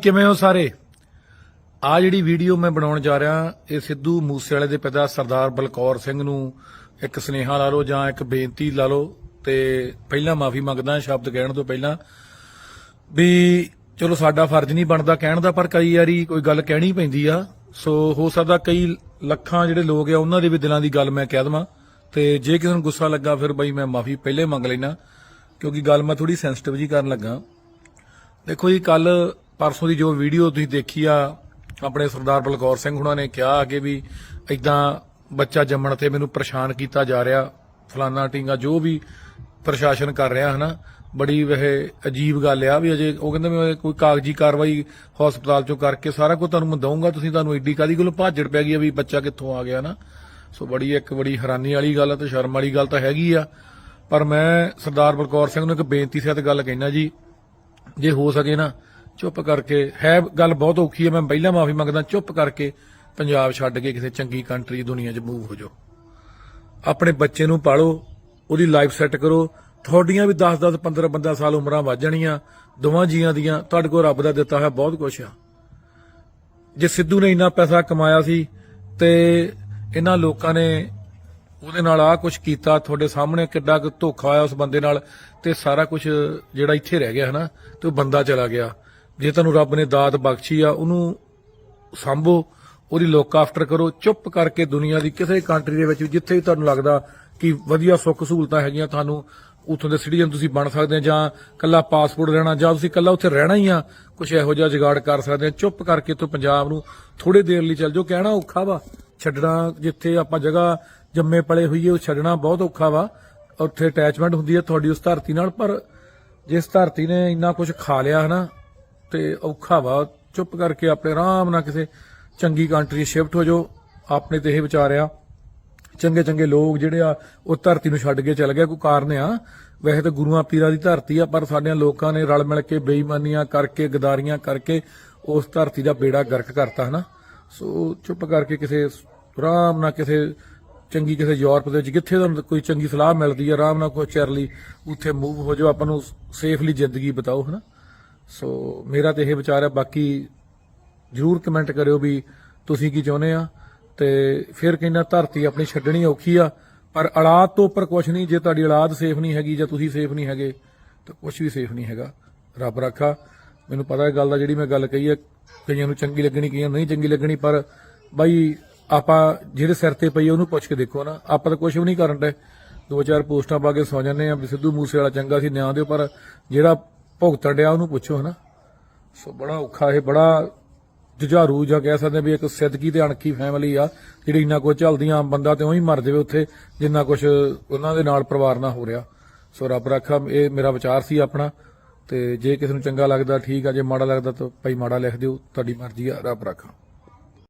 ਕਿਵੇਂ ਹੋ ਸਾਰੇ? ਆ ਜਿਹੜੀ ਵੀਡੀਓ ਮੈਂ ਬਣਾਉਣ ਜਾ ਰਿਹਾ, ਇਹ ਸਿੱਧੂ ਮੂਸੇਵਾਲੇ ਦੇ ਪਿਤਾ ਸਰਦਾਰ ਬਲਕੌਰ ਸਿੰਘ ਨੂੰ ਇੱਕ ਸਨੇਹਾ ਲਾ ਲਓ ਜਾਂ ਇੱਕ ਬੇਨਤੀ ਲਾ ਲਓ ਤੇ ਪਹਿਲਾਂ ਮਾਫੀ ਮੰਗਦਾ ਸ਼ਬਦ ਕਹਿਣ ਤੋਂ ਪਹਿਲਾਂ ਵੀ ਚਲੋ ਸਾਡਾ ਫਰਜ਼ ਨਹੀਂ ਬਣਦਾ ਕਹਿਣ ਦਾ, ਪਰ ਕਈ ਵਾਰੀ ਕੋਈ ਗੱਲ ਕਹਿਣੀ ਪੈਂਦੀ ਆ। ਸੋ ਹੋ ਸਕਦਾ ਕਈ ਲੱਖਾਂ ਜਿਹੜੇ ਲੋਕ ਆ, ਉਹਨਾਂ ਦੇ ਵੀ ਦਿਲਾਂ ਦੀ ਗੱਲ ਮੈਂ ਕਹਿ ਦਵਾਂ। ਤੇ ਜੇ ਕਿਸੇ ਨੂੰ ਗੁੱਸਾ ਲੱਗਾ ਫਿਰ ਬਈ ਮੈਂ ਮਾਫੀ ਪਹਿਲੇ ਮੰਗ ਲੈਣਾ ਕਿਉਂਕਿ ਗੱਲ ਮੈਂ ਥੋੜੀ ਸੈਂਸਿਟਿਵ ਜੀ ਕਰਨ ਲੱਗਾ। ਦੇਖੋ ਜੀ ਕੱਲ ਪਰਸੋਂ ਦੀ ਜੋ ਵੀਡੀਓ ਤੁਸੀਂ ਦੇਖੀ ਆ, ਆਪਣੇ ਸਰਦਾਰ ਬਲਕੌਰ ਸਿੰਘ ਹੁਣਾਂ ਨੇ ਕਿਹਾ ਕਿ ਵੀ ਇਦਾਂ ਬੱਚਾ ਜੰਮਣ ਤੇ ਮੈਨੂੰ ਪਰੇਸ਼ਾਨ ਕੀਤਾ ਜਾ ਰਿਹਾ, ਫਲਾਨਾ ਟਿੰਗਾ ਜੋ ਵੀ ਪ੍ਰਸ਼ਾਸਨ ਕਰ ਰਿਹਾ ਹਨਾ, ਬੜੀ ਵਹ ਅਜੀਬ ਗੱਲ ਆ ਵੀ ਅਜੇ ਉਹ ਕਹਿੰਦੇ ਮੈਂ ਕੋਈ ਕਾਗਜ਼ੀ ਕਾਰਵਾਈ ਹਸਪਤਾਲ ਚੋਂ ਕਰਕੇ ਸਾਰਾ ਕੁਝ ਤੁਹਾਨੂੰ ਮੈਂ ਦਊਂਗਾ, ਤੁਸੀਂ ਤੁਹਾਨੂੰ ਐਡੀ ਕਾਦੀ ਕੋਲ ਭਾਜੜ ਪੈ ਗਈ ਆ ਵੀ ਬੱਚਾ ਕਿੱਥੋਂ ਆ ਗਿਆ ਨਾ ਸੋ ਬੜੀ ਇੱਕ ਬੜੀ ਹੈਰਾਨੀ ਵਾਲੀ ਗੱਲ ਆ ਤੇ ਸ਼ਰਮ ਵਾਲੀ ਗੱਲ ਤਾਂ ਹੈਗੀ ਆ। ਪਰ ਮੈਂ ਸਰਦਾਰ ਬਲਕੌਰ ਸਿੰਘ ਨੂੰ ਇੱਕ ਬੇਨਤੀ ਸਹਿਤ ਗੱਲ ਕਹਿਣਾ ਜੀ, ਜੇ ਹੋ ਸਕੇ ਨਾ ਚੁੱਪ ਕਰਕੇ, ਹੈ ਗੱਲ ਬਹੁਤ ਔਖੀ ਹੈ, ਮੈਂ ਪਹਿਲਾਂ ਮਾਫੀ ਮੰਗਦਾ, ਚੁੱਪ ਕਰਕੇ ਪੰਜਾਬ ਛੱਡ ਕੇ ਕਿਸੇ ਚੰਗੀ ਕੰਟਰੀ ਦੁਨੀਆ 'ਚ ਮੂਵ ਹੋ ਜਾਓ। ਆਪਣੇ ਬੱਚੇ ਨੂੰ ਪਾਲੋ, ਉਹਦੀ ਲਾਈਫ ਸੈੱਟ ਕਰੋ, ਤੁਹਾਡੀਆਂ ਵੀ 10 10 15 15 ਸਾਲ ਉਮਰਾਂ ਵੱਧ ਜਾਣੀਆਂ, ਦੋਵਾਂ ਜੀਆਂ ਦੀਆਂ, ਤੁਹਾਡੇ ਕੋਲ ਰੱਬ ਦਾ ਦਿੱਤਾ ਹੋਇਆ ਬਹੁਤ ਕੁਝ ਆ। ਜੇ ਸਿੱਧੂ ਨੇ ਇੰਨਾ ਪੈਸਾ ਕਮਾਇਆ ਸੀ ਤੇ ਇਹਨਾਂ ਲੋਕਾਂ ਨੇ ਉਹਦੇ ਨਾਲ ਆ ਕੁਝ ਕੀਤਾ, ਤੁਹਾਡੇ ਸਾਹਮਣੇ ਕਿੱਡਾ ਕੁ ਧੋਖਾ ਹੋਇਆ ਉਸ ਬੰਦੇ ਨਾਲ, ਤੇ ਸਾਰਾ ਕੁਝ ਜਿਹੜਾ ਇੱਥੇ ਰਹਿ ਗਿਆ ਹਨਾ, ਤੇ ਉਹ ਬੰਦਾ ਚਲਾ ਗਿਆ। ਜੇ ਤੁਹਾਨੂੰ ਰੱਬ ਨੇ ਦਾਤ ਬਖਸ਼ੀ ਆ, ਉਹਨੂੰ ਸੰਭੋ, ਉਹਦੀ ਲੋਕ ਆਫਟਰ ਕਰੋ, ਚੁੱਪ ਕਰਕੇ ਦੁਨੀਆ ਦੀ ਕਿਸੇ ਕੰਟਰੀ ਦੇ ਵਿੱਚ ਜਿੱਥੇ ਵੀ ਤੁਹਾਨੂੰ ਲੱਗਦਾ ਕਿ ਵਧੀਆ ਸੁੱਖ ਸਹੂਲਤਾਂ ਹੈਗੀਆਂ ਤੁਹਾਨੂੰ, ਉੱਥੋਂ ਦੇ ਸਿਟੀਜ਼ਨ ਤੁਸੀਂ ਬਣ ਸਕਦੇ ਆ, ਜਾਂ ਕੱਲਾ ਪਾਸਪੋਰਟ ਰਹਿਣਾ ਜਾਂ ਤੁਸੀਂ ਕੱਲਾ ਉੱਥੇ ਰਹਿਣਾ ਹੀ ਆ ਕੁਝ ਇਹੋ ਜਿਹਾ ਜਗਾੜ ਕਰ ਸਕਦੇ ਆ, ਚੁੱਪ ਕਰਕੇ ਤੋਂ ਪੰਜਾਬ ਨੂੰ ਥੋੜੇ ਦੇਰ ਲਈ ਚੱਲ ਜਾਓ, ਕਹਿਣਾ ਔਖਾ ਵਾ। ਛੱਡਣਾ ਜਿੱਥੇ ਆਪਾਂ ਜਗ੍ਹਾ ਜੰਮੇ ਪਲੇ ਹੋਈਏ, ਉਹ ਛੱਡਣਾ ਬਹੁਤ ਔਖਾ ਵਾ। ਉੱਥੇ ਅਟੈਚਮੈਂਟ ਹੁੰਦੀ ਹੈ ਤੁਹਾਡੀ ਉਸ ਧਰਤੀ ਨਾਲ, ਪਰ ਜਿਸ ਧਰਤੀ ਨੇ ਇੰਨਾ ਕੁਝ ਖਾ ਲਿਆ ਹਨਾ ਤੇ ਔਖਾ ਵਾ। ਚੁੱਪ ਕਰਕੇ ਆਪਣੇ ਆਰਾਮ ਨਾਲ ਕਿਸੇ ਚੰਗੀ ਕੰਟਰੀ ਸ਼ਿਫਟ ਹੋ ਜਾਓ। ਆਪਣੇ ਤੇ ਇਹ ਵਿਚਾਰਿਆ ਚੰਗੇ ਚੰਗੇ ਲੋਕ ਜਿਹੜੇ ਆ, ਉਹ ਧਰਤੀ ਨੂੰ ਛੱਡ ਕੇ ਚਲ ਗਏ। ਕੋਈ ਕਾਰਨ ਆ। ਵੈਸੇ ਤਾਂ ਗੁਰੂਆਂ ਪੀਰਾਂ ਦੀ ਧਰਤੀ ਆ, ਪਰ ਸਾਡੇ ਲੋਕਾਂ ਨੇ ਰਲ ਮਿਲ ਕੇ ਬੇਈਮਾਨੀਆਂ ਕਰਕੇ, ਗਦਾਰੀਆਂ ਕਰਕੇ ਉਸ ਧਰਤੀ ਦਾ ਬੇੜਾ ਗਰਕ ਕਰਤਾ, ਹਨਾ? ਸੋ ਚੁੱਪ ਕਰਕੇ ਕਿਸੇ ਆਰਾਮ ਨਾਲ ਕਿਸੇ ਚੰਗੀ ਕਿਸੇ ਯੂਰਪ ਦੇ ਵਿੱਚ ਜਿੱਥੇ ਤੁਹਾਨੂੰ ਕੋਈ ਚੰਗੀ ਸਲਾਹ ਮਿਲਦੀ ਆ, ਆਰਾਮ ਨਾਲ ਕੋਈ ਚਿਰ ਲਈ ਉੱਥੇ ਮੂਵ ਹੋ ਜਾਓ। ਆਪਾਂ ਨੂੰ ਸੇਫਲੀ ਜ਼ਿੰਦਗੀ ਬਿਤਾਓ, ਹਨਾ? ਸੋ ਮੇਰਾ ਤੇ ਇਹ ਵਿਚਾਰ ਹੈ, ਬਾਕੀ ਜਰੂਰ ਕਮੈਂਟ ਕਰਿਓ ਵੀ ਤੁਸੀਂ ਕੀ ਚਾਹੁੰਦੇ ਆ। ਤੇ ਫਿਰ ਕਹਿੰਦਾ, ਧਰਤੀ ਆਪਣੀ ਛੱਡਣੀ ਔਖੀ ਆ, ਪਰ ਔਲਾਦ ਤੋਂ ਉੱਪਰ ਕੁਝ ਨਹੀਂ, ਜੇ ਤੁਹਾਡੀ ਔਲਾਦ ਸੇਫ ਨਹੀਂ ਹੈਗੀ ਜਾਂ ਤੁਸੀਂ ਸੇਫ ਨਹੀਂ ਹੈਗੇ, ਤਾਂ ਕੁਝ ਵੀ ਸੇਫ ਨਹੀਂ ਹੈਗਾ। ਰੱਬ ਰੱਖਾ। ਮੈਨੂੰ ਪਤਾ ਹੈ ਗੱਲ ਦਾ ਜਿਹੜੀ ਮੈਂ ਗੱਲ ਕਹੀ ਹੈ, ਕਈਆਂ ਨੂੰ ਚੰਗੀ ਲੱਗਣੀ, ਕਈਆਂ ਨੂੰ ਨਹੀਂ ਚੰਗੀ ਲੱਗਣੀ, ਪਰ ਬਾਈ ਆਪਾਂ ਜਿਹੜੇ ਸਿਰ ਤੇ ਪਈ ਉਹਨੂੰ ਪੁੱਛ ਕੇ ਦੇਖੋ ਨਾ। ਆਪਾਂ ਤਾਂ ਕੁਝ ਵੀ ਨਹੀਂ ਕਰਨ ਦੇ ਦੋ ਚਾਰ ਪੋਸਟਾਂ ਪਾ ਕੇ ਸੌ ਜਾਂਦੇ ਆ ਵੀ ਸਿੱਧੂ ਮੂਸੇ ਵਾਲਾ ਚੰਗਾ ਸੀ, ਨਿਆਂ ਦਿਓ, ਪਰ ਜਿਹੜਾ ਭੁਗਤਣ ਡਿਆ, ਉਹਨੂੰ ਪੁੱਛੋ ਹਨਾ। ਸੋ ਬੜਾ ਔਖਾ ਇਹ, ਬੜਾ ਜੁਝਾਰੂ ਜਾਂ ਕਹਿ ਸਕਦੇ ਹਾਂ ਵੀ ਇੱਕ ਸਿੱਧਕੀ ਤੇ ਅਣਖੀ ਫੈਮਿਲੀ ਆ, ਜਿਹੜੀ ਇੰਨਾ ਕੁਝ ਚੱਲਦੀਆਂ, ਆਮ ਬੰਦਾ ਤੇ ਉਹੀ ਮਰ ਜਾਵੇ ਉੱਥੇ, ਜਿੰਨਾ ਕੁਝ ਉਹਨਾਂ ਦੇ ਨਾਲ ਪਰਿਵਾਰ ਨਾਲ ਹੋ ਰਿਹਾ। ਸੋ ਰੱਬ ਰੱਖਾ, ਇਹ ਮੇਰਾ ਵਿਚਾਰ ਸੀ ਆਪਣਾ, ਤੇ ਜੇ ਕਿਸੇ ਨੂੰ ਚੰਗਾ ਲੱਗਦਾ, ਠੀਕ ਆ, ਜੇ ਮਾੜਾ ਲੱਗਦਾ ਤਾਂ ਭਾਈ ਮਾੜਾ ਲਿਖ ਦਿਓ, ਤੁਹਾਡੀ ਮਰਜ਼ੀ ਆ, ਰੱਬ ਰੱਖਾ।